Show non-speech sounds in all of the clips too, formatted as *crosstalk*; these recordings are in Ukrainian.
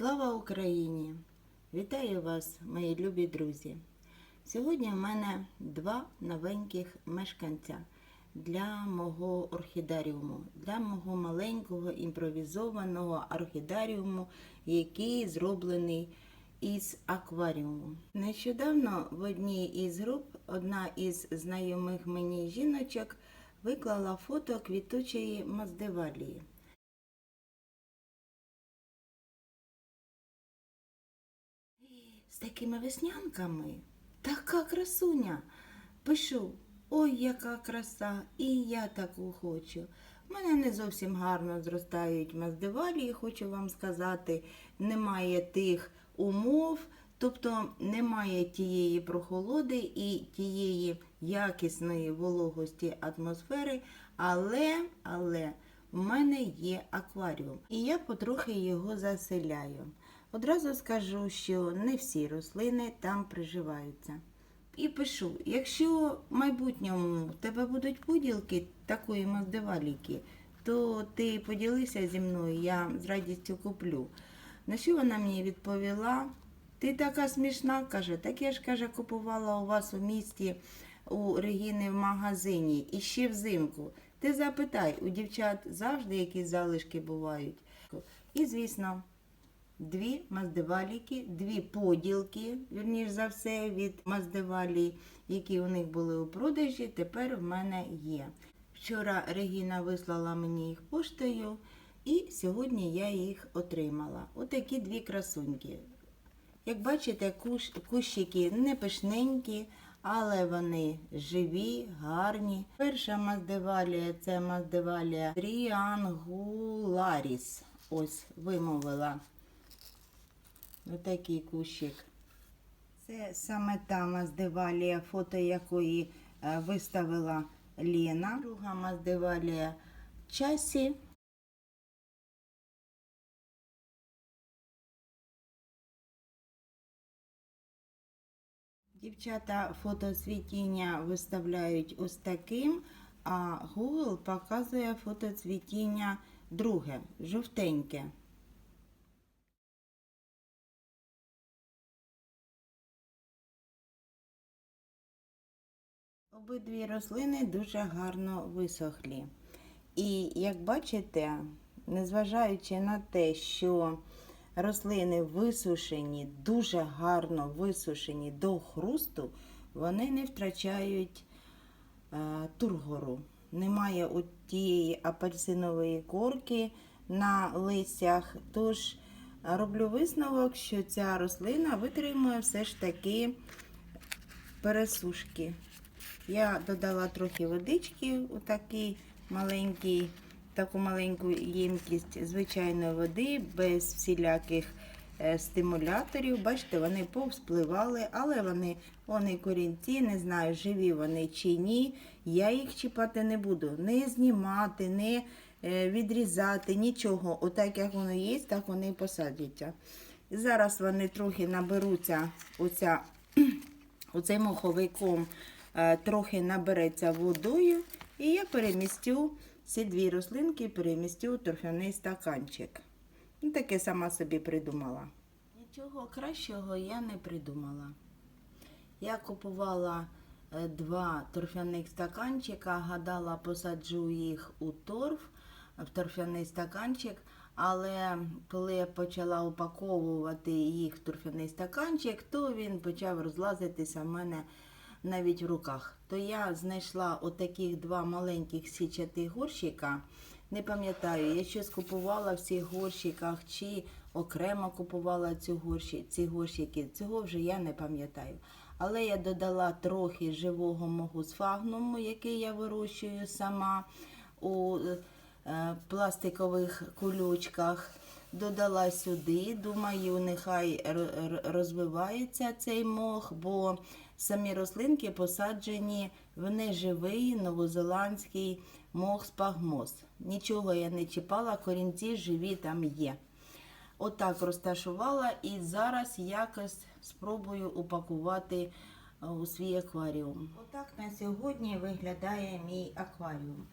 Слава Україні! Вітаю вас, мої любі друзі! Сьогодні в мене два новеньких мешканця для мого орхідаріуму, для мого маленького імпровізованого орхідаріуму, який зроблений із акваріуму. Нещодавно в одній із груп одна із знайомих мені жіночок виклала фото квітучої маздевалії. З такими веснянками. Така красуня. Пишу, ой, яка краса, і я таку хочу. У мене не зовсім гарно зростають маздивалії, хочу вам сказати, немає тих умов, тобто немає тієї прохолоди і тієї якісної вологості атмосфери, але, але в мене є акваріум, і я потрохи його заселяю. Одразу скажу, що не всі рослини там приживаються. І пишу: якщо в майбутньому в тебе будуть поділки такої маздеваліки, то ти поділися зі мною, я з радістю куплю. На що вона мені відповіла? Ти така смішна, каже, так я ж каже, купувала у вас у місті у Регіни в магазині і ще взимку. Ти запитай, у дівчат завжди якісь залишки бувають. І, звісно, дві маздеваліки, дві поділки, вірніш за все, від маздевалій, які у них були у продажі, тепер в мене є. Вчора Регіна вислала мені їх поштою, і сьогодні я їх отримала. Отакі дві красуньки. Як бачите, куш, кущики не пишненькі, але вони живі, гарні. Перша маздевалія це маздевалія Тріангуларіс. Ось вимовила. Отакий кущик. Це саме та маздевалія, фото якої е, виставила Лена. Друга маздевалія часі. Дівчата фотоцвітіння виставляють ось таким, а Google показує фотоцвітіння друге, жовтеньке. Обидві рослини дуже гарно висохлі. І як бачите, незважаючи на те, що рослини висушені, дуже гарно висушені до хрусту, вони не втрачають е, тургору. Немає от тієї апельсинової корки на листях. Тож роблю висновок, що ця рослина витримує все ж таки пересушки. Я додала трохи водички у маленький, таку маленьку ємкість звичайної води, без всіляких е, стимуляторів. Бачите, вони повспливали, але вони, вони корінці, не знаю, живі вони чи ні. Я їх чіпати не буду. Не знімати, не е, відрізати, нічого. Отак, як воно є, так вони і посадяться. Зараз вони трохи наберуться оця, *clears throat* оцей моховиком. Е, трохи набереться водою, і я перемістю ці дві рослинки, перемістю торфяний стаканчик. Ну, Таке сама собі придумала. Нічого кращого я не придумала. Я купувала е, два торфяних стаканчика, гадала, посаджу їх у торф, в торфяний стаканчик. Але коли я почала упаковувати їх в торфяний стаканчик, то він почав розлазитися в мене навіть в руках. То я знайшла отаких два маленьких січатих горщика. Не пам'ятаю, я щось купувала в цих горщиках, чи окремо купувала цю горщі, ці горщики. Цього вже я не пам'ятаю. Але я додала трохи живого мого сфагнуму, який я вирощую сама у е, пластикових кулючках. Додала сюди, думаю, нехай розвивається цей мох, бо самі рослинки посаджені в неживий новозеландський мох спагмоз. Нічого я не чіпала, корінці живі там є. Отак розташувала і зараз якось спробую упакувати у свій акваріум. Отак на сьогодні виглядає мій акваріум.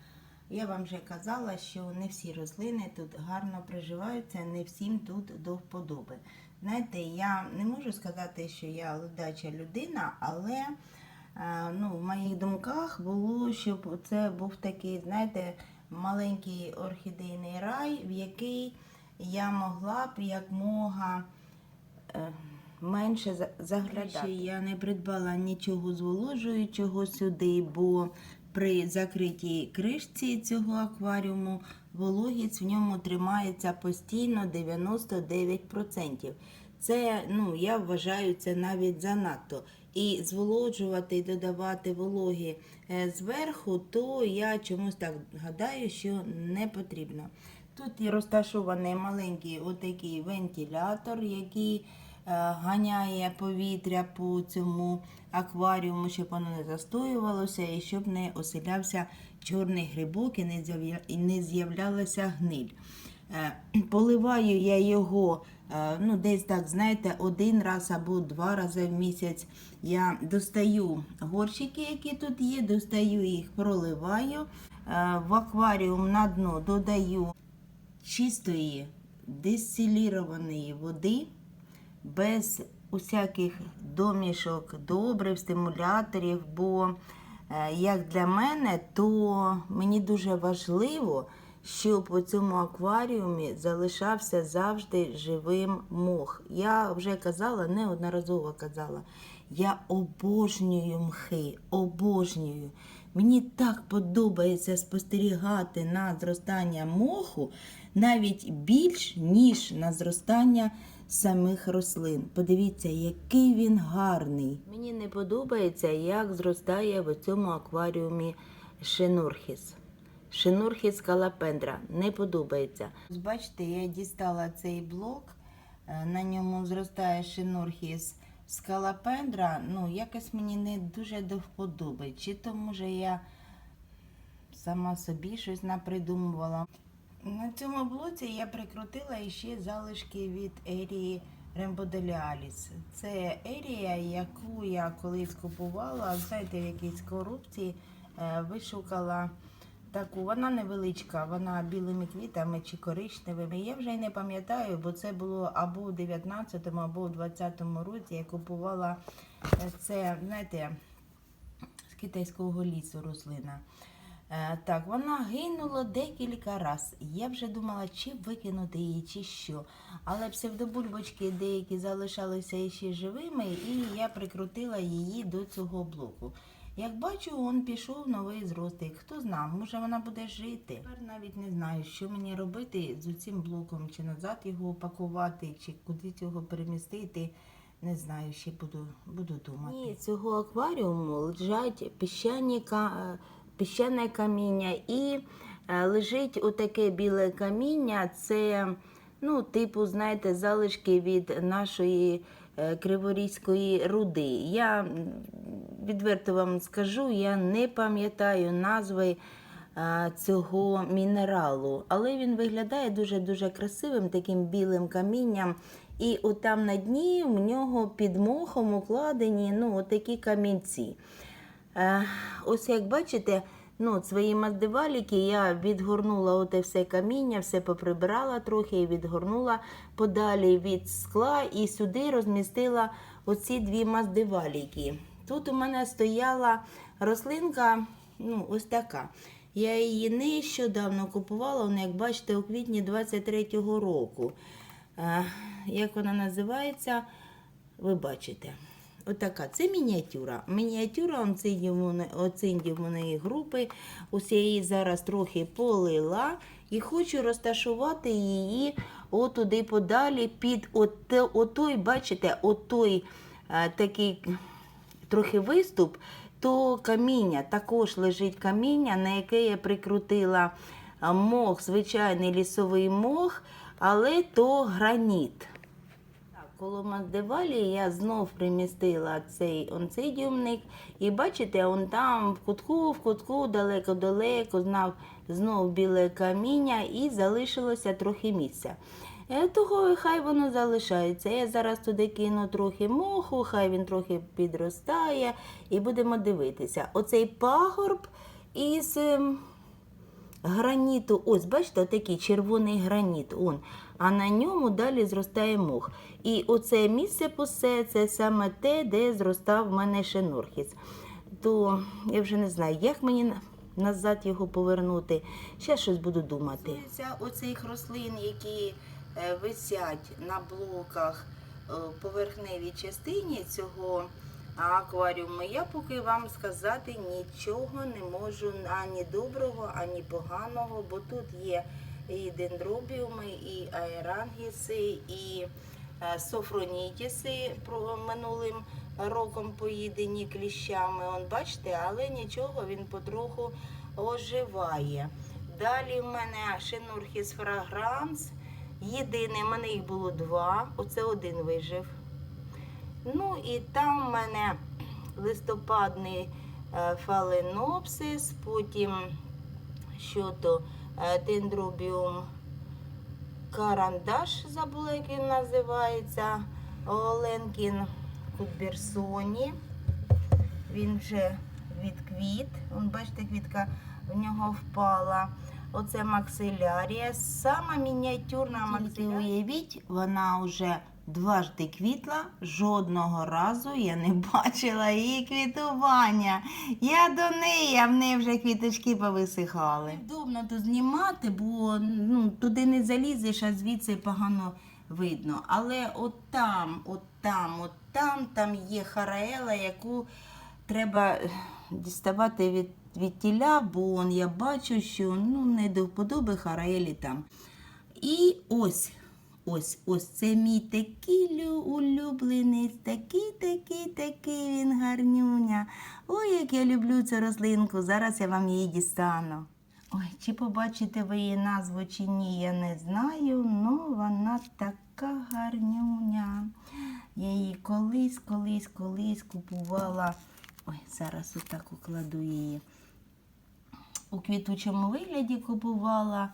Я вам вже казала, що не всі рослини тут гарно приживаються, не всім тут до вподоби. Знаєте, я не можу сказати, що я ледача людина, але е, ну, в моїх думках було, щоб це був такий, знаєте, маленький орхідейний рай, в який я могла б якмога е, менше за- заглядати. Я не придбала нічого зволожуючого сюди, бо при закритій кришці цього акваріуму вологість в ньому тримається постійно 99%. Це, ну, я вважаю, це навіть занадто. І зволоджувати і додавати вологі е, зверху, то я чомусь так гадаю, що не потрібно. Тут і розташований маленький отакий вентилятор, який е, ганяє повітря по цьому акваріуму, щоб воно не застоювалося і щоб не оселявся чорний грибок і не з'являлася гниль. Е, *clears throat* Поливаю я його е, ну, десь так, знаєте, один раз або два рази в місяць. Я достаю горщики, які тут є, достаю їх, проливаю. Е, В акваріум на дно додаю чистої дистилірованої води, без усяких домішок, добрив, стимуляторів. Бо як для мене, то мені дуже важливо, щоб у цьому акваріумі залишався завжди живим мох. Я вже казала, неодноразово казала. Я обожнюю мхи, обожнюю. Мені так подобається спостерігати на зростання моху навіть більш, ніж на зростання самих рослин. Подивіться, який він гарний. Мені не подобається, як зростає в цьому акваріумі шинурхіс. Шинурхіс калапендра не подобається. Бачите, я дістала цей блок, е, на ньому зростає шинурхіс скалапендра. Ну, якось мені не дуже до вподоби. Чи то може я сама собі щось напридумувала. На цьому блоці я прикрутила іще залишки від ерії Рембоделіаліс. Це ерія, яку я колись купувала, знаєте, в якійсь коробці е, вишукала таку. Вона невеличка, вона білими квітами чи коричневими. Я вже й не пам'ятаю, бо це було або в 19-му, або в 20-му році. Я купувала е, це, знаєте, з китайського лісу рослина. Е, Так, вона гинула декілька разів. Я вже думала, чи викинути її, чи що. Але псевдобульбочки деякі залишалися ще живими, і я прикрутила її до цього блоку. Як бачу, он пішов новий зростик. Хто знає, може вона буде жити. Тепер навіть не знаю, що мені робити з цим блоком, чи назад його упакувати, чи куди його перемістити. Не знаю, ще буду, буду думати. Ні, цього акваріуму лежать піщані ка- піщане каміння і е, лежить отаке біле каміння. Це, ну, типу, знаєте, залишки від нашої е, криворізької руди. Я відверто вам скажу, я не пам'ятаю назви цього мінералу, але він виглядає дуже-дуже красивим, таким білим камінням. І отам на дні в нього під мохом укладені ну, такі камінці. Е, ось як бачите, ну, свої маздиваліки я відгорнула оте все каміння, все поприбирала трохи і відгорнула подалі від скла і сюди розмістила оці дві маздиваліки. Тут у мене стояла рослинка, ну, ось така. Я її нещодавно купувала, вона, як бачите, у квітні 23-го року. Е, як вона називається, ви бачите. Отака, це мініатюра. Мініатюра оциндівної групи. Ось я її зараз трохи полила і хочу розташувати її отуди подалі під оте- отой, бачите, отой е, такий трохи виступ, то каміння, також лежить каміння, на яке я прикрутила мох, звичайний лісовий мох, але то граніт. Коло Магдевалі я знов примістила цей онцидіумник. І бачите, он там в кутку, в кутку, далеко-далеко, знав знов біле каміння і залишилося трохи місця. Е, Того хай воно залишається. Я зараз туди кину трохи моху, хай він трохи підростає і будемо дивитися. Оцей пагорб із ем, граніту. Ось, бачите, такий червоний граніт. Он. А на ньому далі зростає мох. І оце місце пусе це саме те, де зростав в мене шинорхіс. То я вже не знаю, як мені назад його повернути. Ще щось буду думати. Оцих рослин, які е, висять на блоках е, поверхневій частині цього акваріуму, я поки вам сказати нічого не можу ані доброго, ані поганого, бо тут є і дендробіуми, і аерангіси, і е, софронітіси минулим роком поїдені кліщами. Он бачите, але нічого він потроху оживає. Далі в мене шинурхіс фрагранс. Єдиний, в мене їх було два, оце один вижив. Ну і там в мене листопадний е, фаленопсис, потім що то дендробіум карандаш, забула, як він називається. Оленкін Кутберсоні. Він вже відквіт. Вон, бачите, квітка в нього впала. Оце максилярія. Сама мініатюрна максилярія. Уявіть, вона вже дважди квітла. Жодного разу я не бачила її квітування. Я до неї, а в неї вже квіточки повисихали. Невдобно тут знімати, бо ну, туди не залізеш, а звідси погано видно. Але от там, от там, от там, там є хараела, яку треба е, діставати від, від тіля, бо он, я бачу, що ну, не до вподоби хараелі там. І ось, ось, ось це мій такий лю- улюблений, такий, такий, такий він гарнюня. Ой, як я люблю цю рослинку. Зараз я вам її дістану. Ой, чи побачите ви її назву чи ні, я не знаю, але вона така гарнюня. Я її колись, колись, колись купувала. Ой, зараз отак укладу її. У квітучому вигляді купувала.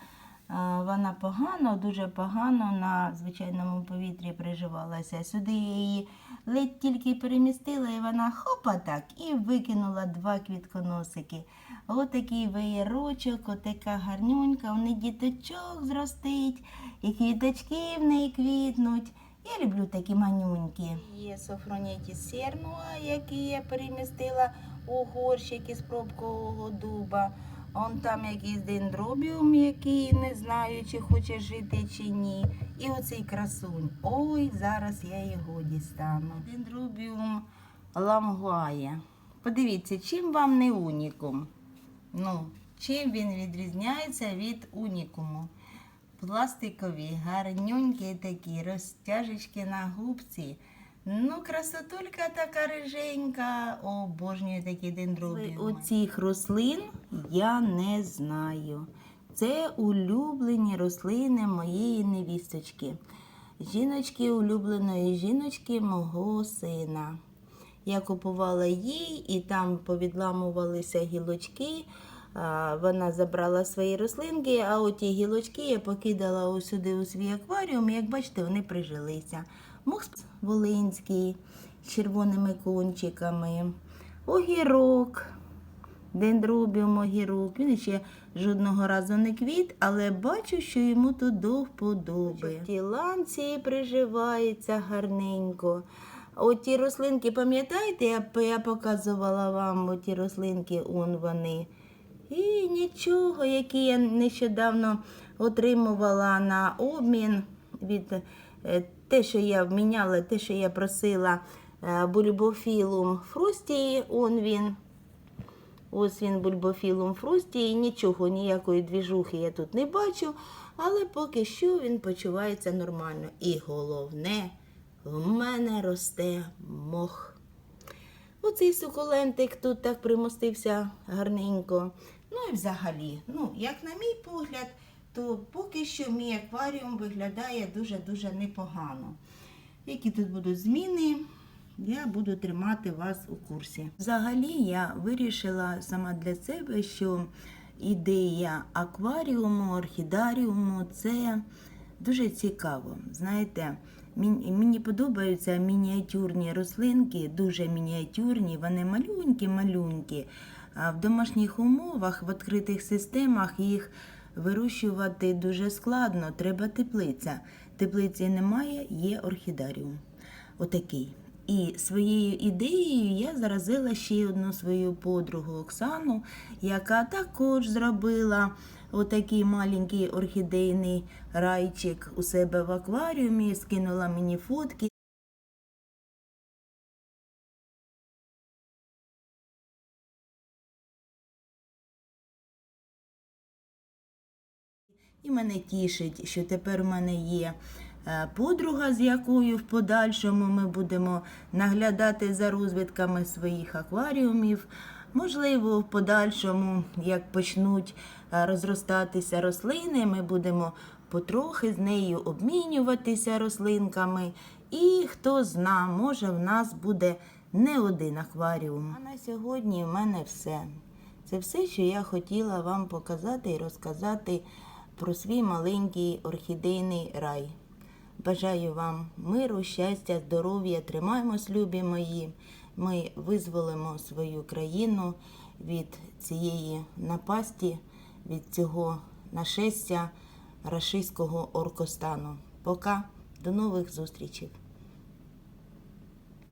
Вона погано, дуже погано на звичайному повітрі приживалася. Сюди її ледь тільки перемістила, і вона хопа так і викинула два квітконосики. Отакий веєрочок, отака гарнюнька, в неї діточок зростить, і квіточки в неї квітнуть. Я люблю такі манюнькі. Є софроніті сернуа, які я перемістила у горщик із пробкового дуба. Он там якийсь дендробіум, який не знаю, чи хоче жити, чи ні. І оцей красунь. Ой, зараз я його дістану. Дендробіум ламгуає. Подивіться, чим вам не унікум? Ну, чим він відрізняється від унікуму? Пластикові, гарнюнькі такі, розтяжечки на губці. Ну, красотулька така риженька. Обожнюю такі дендробіуми. Оцих рослин я не знаю. Це улюблені рослини моєї невісточки. Жіночки улюбленої жіночки мого сина. Я купувала їй, і там повідламувалися гілочки. Вона забрала свої рослинки, а оті гілочки я покидала усюди у свій акваріум. Як бачите, вони прижилися. Мох волинський з червоними кончиками, огірок, дендробіум огірок. Він ще жодного разу не квіт, але бачу, що йому тут до вподоби. Ті ланці приживаються гарненько. Оті рослинки, пам'ятаєте, я, я показувала вам оті рослинки, он вони. І нічого, які я нещодавно отримувала на обмін від е, те, що я вміняла, те, що я просила е, бульбофілум фрусті, он він. Ось він бульбофілум фрусті, і нічого, ніякої двіжухи я тут не бачу, але поки що він почувається нормально. І головне, в мене росте мох. Оцей сукулентик тут так примостився гарненько. Ну і взагалі, ну, як на мій погляд, то поки що мій акваріум виглядає дуже-дуже непогано. Які тут будуть зміни, я буду тримати вас у курсі. Взагалі, я вирішила сама для себе, що ідея акваріуму, орхідаріуму це дуже цікаво. Знаєте, мені, подобаються мініатюрні рослинки, дуже мініатюрні, вони малюнькі-малюнькі. А в домашніх умовах, в відкритих системах їх вирощувати дуже складно. Треба теплиця. Теплиці немає, є орхідаріум. Отакий. І своєю ідеєю я заразила ще одну свою подругу Оксану, яка також зробила отакий маленький орхідейний райчик у себе в акваріумі, скинула мені фотки. І мене тішить, що тепер у мене є е, подруга, з якою в подальшому ми будемо наглядати за розвитками своїх акваріумів. Можливо, в подальшому, як почнуть е, розростатися рослини, ми будемо потрохи з нею обмінюватися рослинками. І хто зна, може в нас буде не один акваріум. А на сьогодні в мене все. Це все, що я хотіла вам показати і розказати про свій маленький орхідейний рай. Бажаю вам миру, щастя, здоров'я, тримаємось, любі мої. Ми визволимо свою країну від цієї напасті, від цього нашестя рашистського оркостану. Пока, до нових зустрічей!